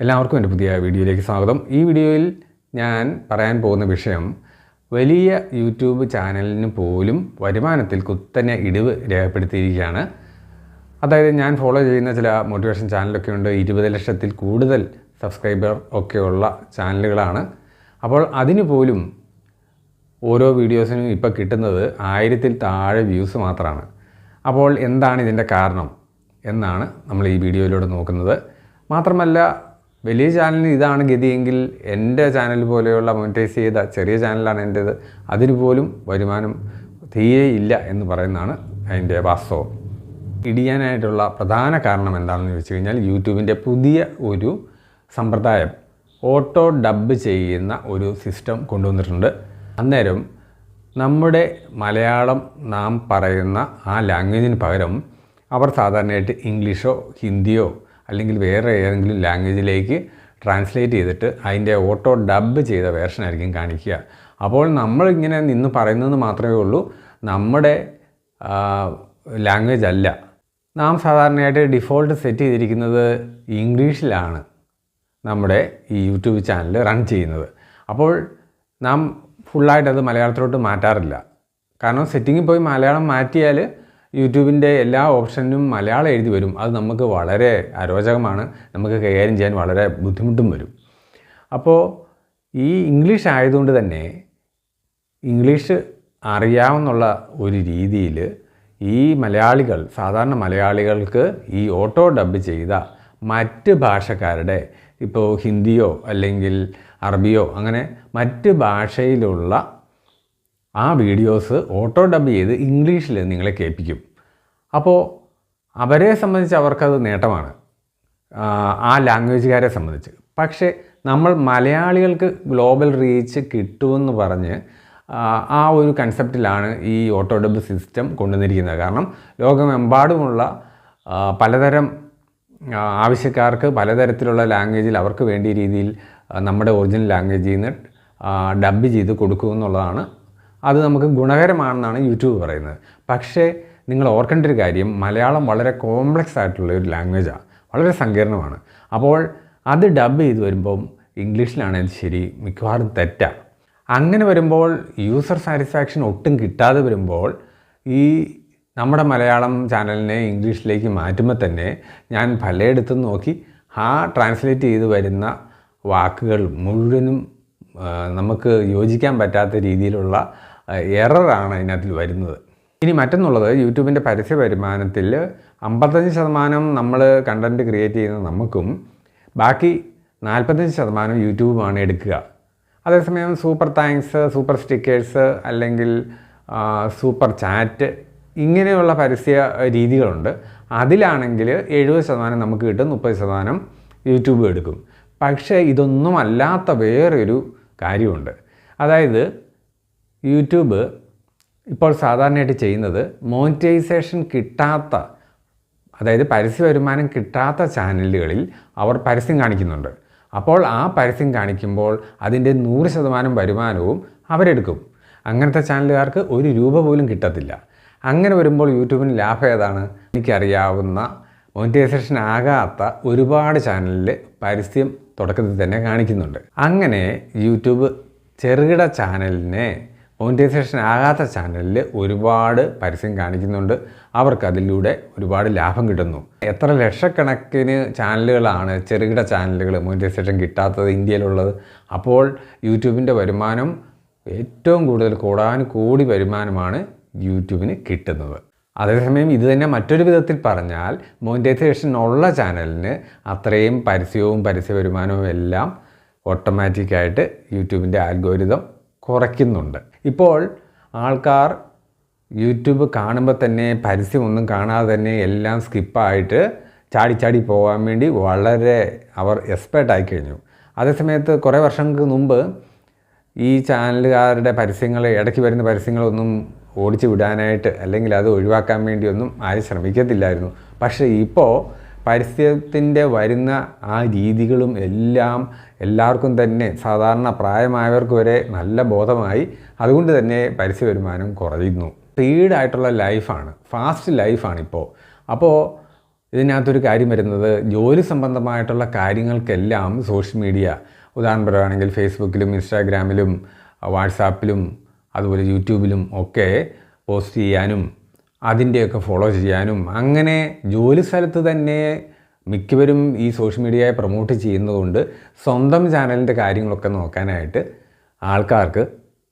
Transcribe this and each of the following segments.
എല്ലാവർക്കും എന്റെ പുതിയ വീഡിയോയിലേക്ക് സ്വാഗതം. ഈ വീഡിയോയിൽ ഞാൻ പറയാൻ പോകുന്ന വിഷയം വലിയ യൂട്യൂബ് ചാനലിന് പോലും വരുമാനത്തിൽ കുത്തനെ ഇടിവ് രേഖപ്പെടുത്തിയിരിക്കുകയാണ്. അതായത് ഞാൻ ഫോളോ ചെയ്യുന്ന ചില മോട്ടിവേഷൻ ചാനലൊക്കെ ഉണ്ട്. ഇരുപത് ലക്ഷത്തിൽ കൂടുതൽ സബ്സ്ക്രൈബർ ഒക്കെയുള്ള ചാനലുകളാണ്. അപ്പോൾ അതിന് പോലും ഓരോ വീഡിയോസിനും ഇപ്പോൾ കിട്ടുന്നത് ആയിരത്തിൽ താഴെ വ്യൂസ് മാത്രമാണ്. അപ്പോൾ എന്താണ് ഇതിന്റെ കാരണം? എന്നാണ് നമ്മൾ ഈ വീഡിയോയിലൂടെ നോക്കുന്നത്. മാത്രമല്ല വലിയ ചാനലിന് ഇതാണ് ഗതിയെങ്കിൽ എന്റെ ചാനൽ പോലെയുള്ള മോണിറ്റൈസ് ചെയ്ത ചെറിയ ചാനലാണ് എന്റേത്. അതിന് പോലും വരുമാനം തീരെ ഇല്ല എന്ന് പറയുന്നതാണ് അതിന്റെ വാസ്തവം. ഇടിയാനായിട്ടുള്ള പ്രധാന കാരണം എന്താണെന്ന് വെച്ച് കഴിഞ്ഞാൽ യൂട്യൂബിന്റെ പുതിയ ഒരു സമ്പ്രദായം ഓട്ടോ ഡബ് ചെയ്യുന്ന ഒരു സിസ്റ്റം കൊണ്ടുവന്നിട്ടുണ്ട്. അന്നേരം നമ്മുടെ മലയാളം നാം പറയുന്ന ആ ലാംഗ്വേജിന് പകരം അവർ സാധാരണയായിട്ട് ഇംഗ്ലീഷോ ഹിന്ദിയോ അല്ലെങ്കിൽ വേറെ ഏതെങ്കിലും ലാംഗ്വേജിലേക്ക് ട്രാൻസ്ലേറ്റ് ചെയ്തിട്ട് അതിന്റെ ഓട്ടോ ഡബ് ചെയ്ത വേർഷൻ ആയിരിക്കും കാണിക്കുക. അപ്പോൾ നമ്മൾ ഇങ്ങനെ നിന്ന് പറയുന്നത് മാത്രമേ ഉള്ളൂ. നമ്മുടെ ലാംഗ്വേജ് അല്ല. നാം സാധാരണയായിട്ട് ഡിഫോൾട്ട് സെറ്റ് ചെയ്തിരിക്കുന്നത് ഇംഗ്ലീഷിലാണ് നമ്മുടെ ഈ യൂട്യൂബ് ചാനൽ റൺ ചെയ്യുന്നത്. അപ്പോൾ നാം ഫുള്ളായിട്ടത് മലയാളത്തിലോട്ട് മാറ്റാറില്ല. കാരണം സെറ്റിങ്ങിൽ പോയി മലയാളം മാറ്റിയാൽ യൂട്യൂബിന്റെ എല്ലാ ഓപ്ഷനും മലയാളം എഴുതി വരും. അത് നമുക്ക് വളരെ അരോചകമാണ്. നമുക്ക് കൈകാര്യം ചെയ്യാൻ വളരെ ബുദ്ധിമുട്ടും വരും. അപ്പോൾ ഈ ഇംഗ്ലീഷ് ആയതുകൊണ്ട് തന്നെ ഇംഗ്ലീഷ് അറിയാവുന്നുള്ള ഒരു രീതിയിൽ ഈ മലയാളികൾ സാധാരണ മലയാളികൾക്ക് ഈ ഓട്ടോ ഡബ് ചെയ്ത മറ്റ് ഭാഷക്കാരുടെ ഇപ്പോൾ ഹിന്ദിയോ അല്ലെങ്കിൽ അറബിയോ അങ്ങനെ മറ്റ് ഭാഷയിലുള്ള ആ വീഡിയോസ് ഓട്ടോ ഡബ് ചെയ്ത് ഇംഗ്ലീഷിൽ നിങ്ങളെ കേൾപ്പിക്കും. അപ്പോൾ അവരെ സംബന്ധിച്ച് അവർക്കത് നേട്ടമാണ്. ആ ലാംഗ്വേജുകാരെ സംബന്ധിച്ച്. പക്ഷേ നമ്മൾ മലയാളികൾക്ക് ഗ്ലോബൽ റീച്ച് കിട്ടുമെന്ന് പറഞ്ഞ് ആ ഒരു കൺസെപ്റ്റിലാണ് ഈ ഓട്ടോ ഡബ് സിസ്റ്റം കൊണ്ടുവന്നിരിക്കുന്നത്. കാരണം ലോകമെമ്പാടുമുള്ള പലതരം ആവശ്യക്കാർക്ക് പലതരത്തിലുള്ള ലാംഗ്വേജിൽ അവർക്ക് വേണ്ടിയ രീതിയിൽ നമ്മുടെ ഒറിജിനൽ ലാംഗ്വേജിൽ നിന്ന് ഡബ് ചെയ്ത് കൊടുക്കുമെന്നുള്ളതാണ്. അത് നമുക്ക് ഗുണകരമാണെന്നാണ് യൂട്യൂബ് പറയുന്നത്. പക്ഷേ നിങ്ങൾ ഓർക്കേണ്ട ഒരു കാര്യം മലയാളം വളരെ കോംപ്ലക്സ് ആയിട്ടുള്ള ഒരു ലാംഗ്വേജാണ് വളരെ സങ്കീർണമാണ്. അപ്പോൾ അത് ഡബ് ചെയ്ത് വരുമ്പം ഇംഗ്ലീഷിലാണെങ്കിൽ ശരി മിക്കവാറും തെറ്റാണ് അങ്ങനെ വരുമ്പോൾ യൂസർ സാറ്റിസ്ഫാക്ഷൻ ഒട്ടും കിട്ടാതെ വരുമ്പോൾ ഈ നമ്മുടെ മലയാളം ചാനലിനെ ഇംഗ്ലീഷിലേക്ക് മാറ്റുമ്പോൾ തന്നെ ഞാൻ പലയിടത്തു നോക്കി ആ ട്രാൻസ്ലേറ്റ് ചെയ്ത് വരുന്ന വാക്കുകൾ മുഴുവനും നമുക്ക് യോജിക്കാൻ പറ്റാത്ത രീതിയിലുള്ള എററാണ് അതിനകത്തിൽ വരുന്നത്. ഇനി മറ്റൊന്നുള്ളത് യൂട്യൂബിന്റെ പരസ്യ വരുമാനത്തിൽ അമ്പത്തഞ്ച് ശതമാനം നമ്മൾ കണ്ടന്റ് ക്രിയേറ്റ് ചെയ്യുന്ന നമുക്കും ബാക്കി നാൽപ്പത്തഞ്ച് ശതമാനം യൂട്യൂബുമാണ് എടുക്കുക. അതേസമയം സൂപ്പർ താങ്ക്സ് സൂപ്പർ സ്റ്റിക്കേഴ്സ് അല്ലെങ്കിൽ സൂപ്പർ ചാറ്റ് ഇങ്ങനെയുള്ള പരസ്യ രീതികളുണ്ട്. അതിലാണെങ്കിൽ എഴുപത് ശതമാനം നമുക്ക് കിട്ടും മുപ്പത് ശതമാനം യൂട്യൂബ് എടുക്കും. പക്ഷേ ഇതൊന്നും അല്ലാത്ത വേറൊരു കാര്യമുണ്ട്. അതായത് യൂട്യൂബ് ഇപ്പോൾ സാധാരണയായിട്ട് ചെയ്യുന്നത് മോണിറ്റൈസേഷൻ കിട്ടാത്ത അതായത് പരസ്യ വരുമാനം കിട്ടാത്ത ചാനലുകളിൽ അവർ പരസ്യം കാണിക്കുന്നുണ്ട്. അപ്പോൾ ആ പരസ്യം കാണിക്കുമ്പോൾ അതിന്റെ നൂറ് ശതമാനം വരുമാനവും അവരെടുക്കും. അങ്ങനത്തെ ചാനലുകാർക്ക് ഒരു രൂപ പോലും കിട്ടത്തില്ല. അങ്ങനെ വരുമ്പോൾ യൂട്യൂബിന് ലാഭം ഏതാണ്? എനിക്കറിയാവുന്ന മോണിറ്റൈസേഷൻ ആകാത്ത ഒരുപാട് ചാനലിൽ പരസ്യം തുടക്കത്തിൽ തന്നെ കാണിക്കുന്നുണ്ട്. അങ്ങനെ യൂട്യൂബ് ചെറുകിട ചാനലിനെ മോണിറ്റൈസേഷൻ ആകാത്ത ചാനലിൽ ഒരുപാട് പരസ്യം കാണിക്കുന്നുണ്ട്. അവർക്ക് അതിലൂടെ ഒരുപാട് ലാഭം കിട്ടുന്നു. എത്ര ലക്ഷക്കണക്കിന് ചാനലുകളാണ് ചെറുകിട ചാനലുകൾ മോണിറ്റൈസേഷൻ കിട്ടാത്തത് ഇന്ത്യയിലുള്ളത്. അപ്പോൾ യൂട്യൂബിന്റെ വരുമാനം ഏറ്റവും കൂടുതൽ കൂടാൻ കൂടി വരുമാനമാണ് യൂട്യൂബിന് കിട്ടുന്നത്. അതേസമയം ഇത് തന്നെ മറ്റൊരു വിധത്തിൽ പറഞ്ഞാൽ മോണിറ്റൈസേഷൻ ഉള്ള ചാനലിന് അത്രയും പരസ്യവും പരസ്യ വരുമാനവും എല്ലാം ഓട്ടോമാറ്റിക്കായിട്ട് യൂട്യൂബിന്റെ ആൽഗോരിതം കുറയ്ക്കുന്നുണ്ട്. ഇപ്പോൾ ആൾക്കാർ യൂട്യൂബ് കാണുമ്പോൾ തന്നെ പരസ്യമൊന്നും കാണാതെ തന്നെ എല്ലാം സ്കിപ്പായിട്ട് ചാടി ചാടി പോകാൻ വേണ്ടി വളരെ അവർ എക്സ്പേർട്ടായി കഴിഞ്ഞു. അതേസമയത്ത് കുറേ വർഷങ്ങൾക്ക് മുമ്പ് ഈ ചാനലുകാരുടെ പരസ്യങ്ങൾ ഇടയ്ക്ക് വരുന്ന പരസ്യങ്ങളൊന്നും ഓടിച്ചു വിടാനായിട്ട് അല്ലെങ്കിൽ അത് ഒഴിവാക്കാൻ വേണ്ടിയൊന്നും ആരും ശ്രമിക്കത്തില്ലായിരുന്നു. പക്ഷേ ഇപ്പോൾ പരസ്യത്തിന്റെ വരുന്ന ആ രീതികളും എല്ലാം എല്ലാവർക്കും തന്നെ സാധാരണ പ്രായമായവർക്ക് വരെ നല്ല ബോധമായി. അതുകൊണ്ട് തന്നെ പരസ്യ വരുമാനം കുറയുന്നു. സ്പീഡായിട്ടുള്ള ലൈഫാണ് ഫാസ്റ്റ് ലൈഫാണ് ഇപ്പോൾ അപ്പോൾ ഇതിനകത്തൊരു കാര്യം വരുന്നത് ജോലി സംബന്ധമായിട്ടുള്ള കാര്യങ്ങൾക്കെല്ലാം സോഷ്യൽ മീഡിയ ഉദാഹരണം പറയുകയാണെങ്കിൽ ഫേസ്ബുക്കിലും ഇൻസ്റ്റാഗ്രാമിലും വാട്സാപ്പിലും അതുപോലെ യൂട്യൂബിലും ഒക്കെ പോസ്റ്റ് ചെയ്യാനും അതിന്റെയൊക്കെ ഫോളോ ചെയ്യാനും അങ്ങനെ ജോലി സ്ഥലത്ത് തന്നെ മിക്കവരും ഈ സോഷ്യൽ മീഡിയയെ പ്രൊമോട്ട് ചെയ്യുന്നതുകൊണ്ട് സ്വന്തം ചാനലിന്റെ കാര്യങ്ങളൊക്കെ നോക്കാനായിട്ട് ആൾക്കാർക്ക്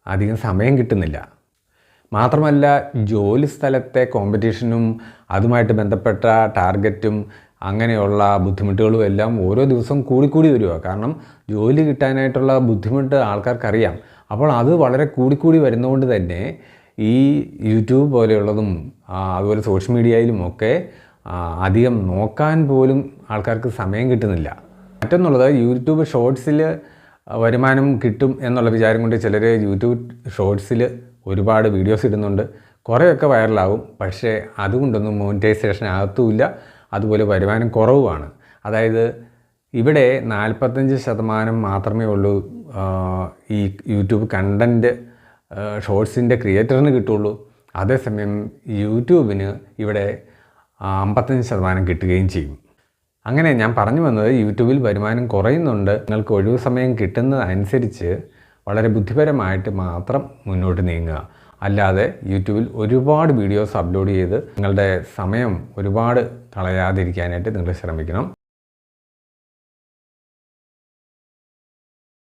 അധികം സമയം കിട്ടുന്നില്ല. മാത്രമല്ല ജോലി സ്ഥലത്തെ കോമ്പറ്റീഷനും അതുമായിട്ട് ബന്ധപ്പെട്ട ടാർഗറ്റും അങ്ങനെയുള്ള ബുദ്ധിമുട്ടുകളും എല്ലാം ഓരോ ദിവസവും കൂടിക്കൂടി വരിക കാരണം ജോലി കിട്ടാനായിട്ടുള്ള ബുദ്ധിമുട്ട് ആൾക്കാർക്കറിയാം. അപ്പോൾ അത് വളരെ കൂടിക്കൂടി വരുന്നതുകൊണ്ട് തന്നെ ഈ യൂട്യൂബ് പോലെയുള്ളതും അതുപോലെ സോഷ്യൽ മീഡിയയിലും ഒക്കെ അധികം നോക്കാൻ പോലും ആൾക്കാർക്ക് സമയം കിട്ടുന്നില്ല. മറ്റൊന്നുള്ളത് യൂട്യൂബ് ഷോർട്സിൽ വരുമാനം കിട്ടും എന്നുള്ള വിചാരം കൊണ്ട് ചിലർ യൂട്യൂബ് ഷോർട്സിൽ ഒരുപാട് വീഡിയോസ് ഇടുന്നുണ്ട്. കുറേയൊക്കെ വൈറലാകും. പക്ഷേ അതുകൊണ്ടൊന്നും മോണിറ്റൈസേഷൻ ആകത്തുമില്ല. അതുപോലെ വരുമാനം കുറവുമാണ്. അതായത് ഇവിടെ നാൽപ്പത്തഞ്ച് ശതമാനം മാത്രമേ ഉള്ളൂ ഈ യൂട്യൂബ് കണ്ടന്റ് ഷോർട്സിന്റെ ക്രിയേറ്ററിന് കിട്ടുള്ളൂ. അതേസമയം യൂട്യൂബിന് ഇവിടെ അമ്പത്തഞ്ച് ശതമാനം കിട്ടുകയും ചെയ്യും. അങ്ങനെ ഞാൻ പറഞ്ഞു വന്നത് യൂട്യൂബിൽ വരുമാനം കുറയുന്നുണ്ട്. നിങ്ങൾക്ക് ഒഴിവ് സമയം കിട്ടുന്നതനുസരിച്ച് വളരെ ബുദ്ധിപരമായിട്ട് മാത്രം മുന്നോട്ട് നീങ്ങുക. അല്ലാതെ യൂട്യൂബിൽ ഒരുപാട് വീഡിയോസ് അപ്ലോഡ് ചെയ്ത് നിങ്ങളുടെ സമയം ഒരുപാട് കളയാതിരിക്കാനായിട്ട് നിങ്ങൾ ശ്രമിക്കണം.